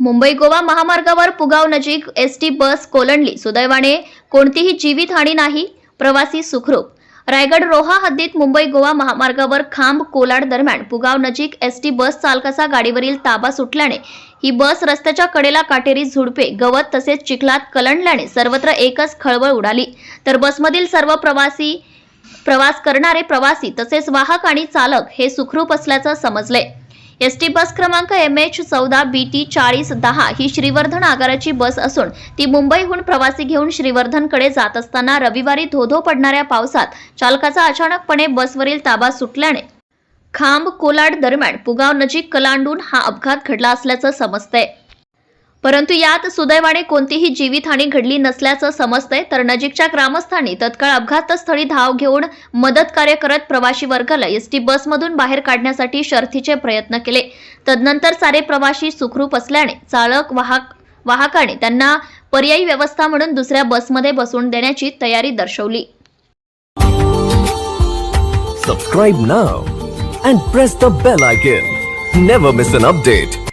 मुंबई गोवा महामार्गावर पुगाव नजीक S T bus कोलंडली. सुदैवाने कोणतीही जीवितहानी नाही प्रवासी सुखरूप. रायगड रोहा हद्दीत मुंबई गोवा महामार्गावर खांब कोलाड दरम्यान पुगाव नजीक एस टी बस चालकाचा गाडीवरील ताबा सुटल्याने ही बस रस्त्याच्या कडेला काटेरी झुडपे गवत तसेच चिखलात कलंडल्याने सर्वत्र एकच खळबळ उडाली. तर बसमधील सर्व प्रवासी प्रवास करणारे प्रवासी तसेच वाहक आणि चालक हे सुखरूप असल्याचं समजले. एस टी बस क्रमांक एम एच चौदा बी टी चाळीस दहा ही श्रीवर्धन आगाराची बस असून ती मुंबईहून प्रवासी घेऊन श्रीवर्धनकडे जात असताना रविवारी धोधो पडणाऱ्या पावसात चालकाचा अचानकपणे बसवरील ताबा सुटल्याने खांब कोलाड दरम्यान पुगाव नजीक कलांडून हा अपघात घडला असल्याचं समजतंय. परंतु यात सुदैवाने कोणतीही जीवितहानी घडली नसल्याचं समजतंय तर नजीकच्या ग्रामस्थांनी तत्काळ अपघातस्थळी धाव घेऊन मदत कार्य करत प्रवाशी वर्गाला एसटी बसमधून बाहेर काढण्यासाठी शर्थीचे प्रयत्न केले. तदनंतर सारे प्रवासी सुखरूप असल्याने चालक वाहक वाहकाने त्यांना पर्यायी व्यवस्था म्हणून दुसऱ्या बसमध्ये बसवून देण्याची तयारी दर्शवली. Subscribe now and press the bell icon never miss an update